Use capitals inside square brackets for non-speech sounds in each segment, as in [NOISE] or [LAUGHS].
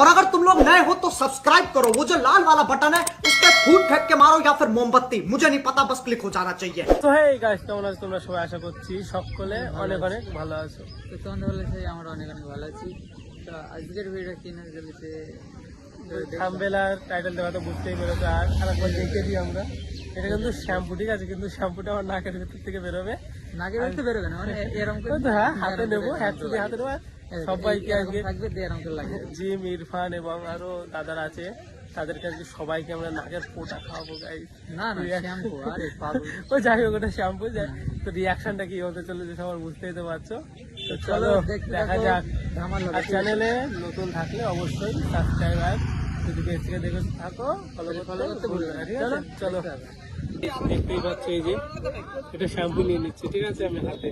और अगर तुम लोग नए हो तो सब्सक्राइब करो वो जो लाल वाला बटन है उस पर फूट फेंक के मारो या फिर मोमबत्ती मुझे नहीं पता बस क्लिक हो जाना चाहिए তো হেই গাইস কেমন আছো তোমরা সবাই আশা করছি সকলে অনেক অনেক ভালো আছো তো তোমাদের বলেছে আমরা অনেক অনেক ভালো আছি তো আজকের ভিডিও কি না চলেছে থাম্বেল আর টাইটেল দেওয়া তো বুঝতেই পেরেছো আর আরেকবার দেখে দিই আমরা এটা কিন্তু শ্যাম্পু ঠিক আছে? কিন্তু শ্যাম্পুটা আমার নাকের ভিতর থেকে বেরোবে। নাকের ভিতরে বেরোবে না? মানে এরকম করে হ্যাঁ হাতে নেব হ্যাঁ হাতে নেব। সবাইকে আজকে জিম ইরফান এবং আরও দাদারা আছে। তাদেরকে আজকে সবাইকে আমরা নাকের পোটা খাওয়াবো গাইস না না শ্যাম্পু আরে পাগল। [LAUGHS] ও যাই হোক ওটা শ্যাম্পু যায় তো রিয়াকশনটা কি হতে চলেছে সবার বুঝতেই তো পারছ? তো চলো দেখা যাক। আর চ্যানেলে নতুন থাকলে অবশ্যই সাবস্ক্রাইব আর যদি পেজ দেখে থাকো ফলো করতে follow না, ঠিক আছে? চলো। দেখতেই পাচ্ছ এই যে এটা শ্যাম্পু নিয়ে নিচ্ছি ঠিক আছে? আমি হাতে।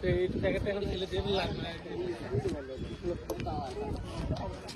তো এই জায়গাটা এখন ছেলে দেবে লাগবে না। এই, কি করছিস? খুঁজে পাচ্ছি না তোকে।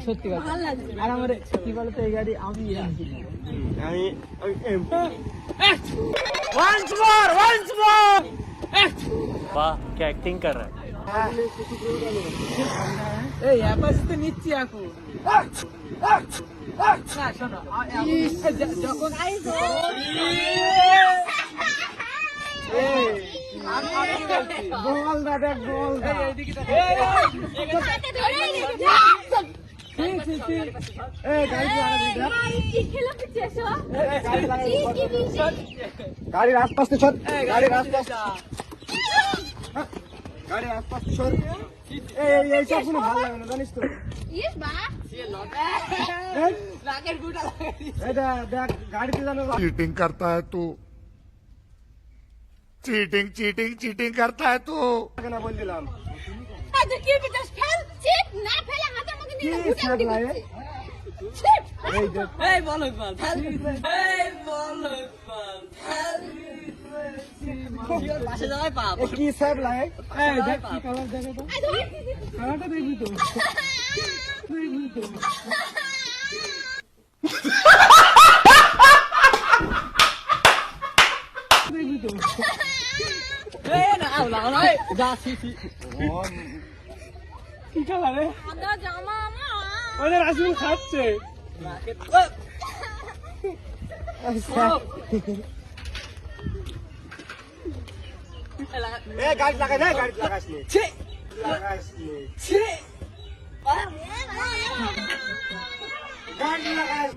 সত্যি কথা আর আমার কি বলতো এই গাড়ি আমি এনেছি না। আমি ওই M- Once more, once more! वाह क्या एक्टिंग कर रहा है এই অ্যাপাস তো নিচ্ছি এখন গাড়ির আশপাশে গাড়ির গাড়ি আশপাশ যা। গাড়ির আশপাশে সর এই এই এই সব কোনো ভালো লাগে না জানিস তো এই, নাকের গুটা লাগাই দিয়েছে। এটা দেখ গাড়িতে জানো चीटिंग करता है तू चीटिंग चीटिंग चीटिंग करता है तू লাগে না বল দিলাম কি ছাড় লাগে? এই দেখ এই বলো বল এই বলো বল কি স্যাপ লাগে? এই দেখ কি কালার দেখে তো। কালারটা দেখবি তো। দেখবি তো। দেখবি তো। না না এই, যা সি সি কি কালার রে ওদের রাসুল খাচ্ছে নাকের এই লাগা এ গাড়ি লাগাই দে গাড়ি লাগাস নি। ছি। লাগাস নি। ছি। গাড়ি লাগাস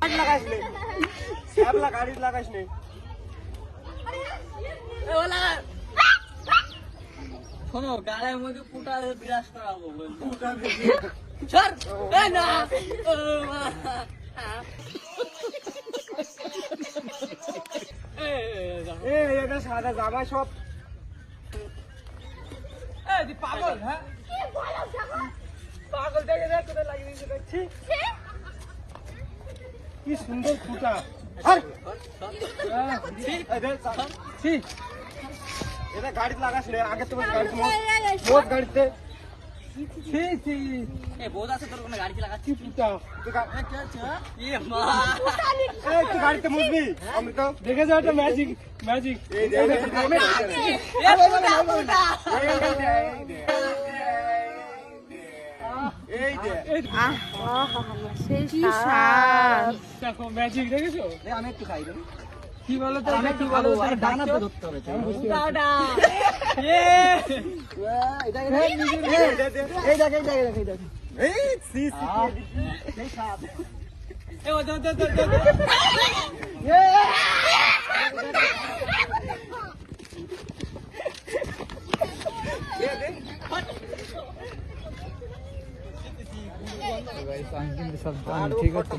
গাড়ি লাগাস নি। স্যাপ লা গাড়ি লাগাস নি। এই ও লাগা শোনো গাড়ির মধ্যে পুটা বিরাজ করাবো সর। এই না ও মা। এই, এই, এই, যাও। এ এটা সাদা জামা সব। পাগল হ্যাঁ? পাগল দেখে দেখ কোথায় লাগিয়ে দিয়েছে দেখছি। কি সুন্দর ফুটা এটা গাড়িতে লাগাস আগে তোমার গাড়িতে মোট গাড়িতে। গাড়িতে মুছবি অমৃত দেখে যাও ম্যাজিক ম্যাজিক দেখো ম্যাজিক দেখেছ? আমি একটু খাই দেবো কি বলো তো? এটা কি বলো ওটা ডানাতে ধরতে হবে ওটা এ! এই দেখ এই দেখ এই দেখ এই সি সি এই সাপ এ ও দে? দে দে এ ঠিক আছে।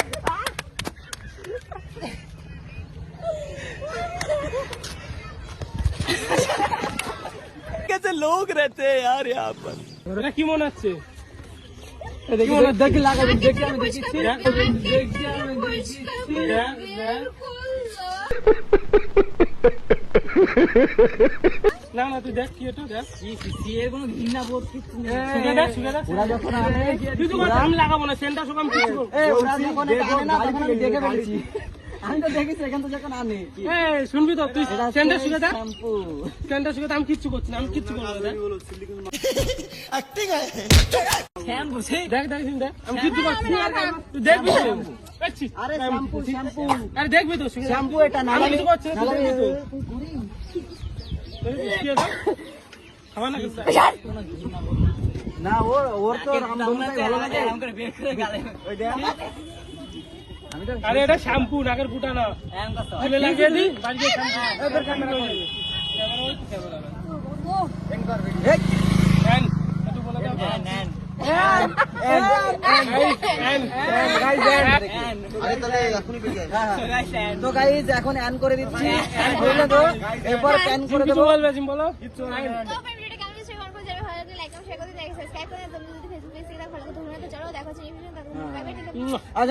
ফেলেছে ওকে কে ফেলেছে কি कैसे लोग रहते हैं यार यहाँ पर কি মনে হচ্ছে দেখি দেখি লাগাবি দেখি আমি দেখি দেখি আমি দেখি না না তুই দেখ কি এটা দেখ এর কোনো ঘৃণা বোধ কিছু নেই শুকে দেখ শুকে দেখ ওরা যখন আনে তুই তো কথা আমি লাগাবো না সেন্টার সুগাম কিছু এ ওরা যখন এটা আনে না তখন আমি দেখে ফেলেছি আমি তো দেখেছি এখান থেকে যখন আনে। এ শুনবি তো তুই দেখ শ্যাম্পু শুকে আমি কিচ্ছু করছি না আমি কিচ্ছু করব না দেখ। শ্যাম্পু দেখ দেখ শুন দেখ আমি কিচ্ছু করছি না। তুই দেখবি তো? আরে শ্যাম্পু শ্যাম্পু আরে দেখবি তো শ্যাম্পু এটা না আমি কিছু করছি না, দেখবি তো? কি না না ওর ওর তো রামধনুটাই ভালো লাগে। ওই দেখ। আমি তো আরে এটা শ্যাম্পু নাকের ফুটা না। চুলে লাগিয়ে দি বাড়িতে শ্যাম্পু। ক্যামেরা হয়ে ক্যামেরা বলে দাও। তো গাইজ এখন অ্যান করে দিচ্ছি। বুঝলে তো এরপর প্যান করে দেবো। বলবে বলো আজ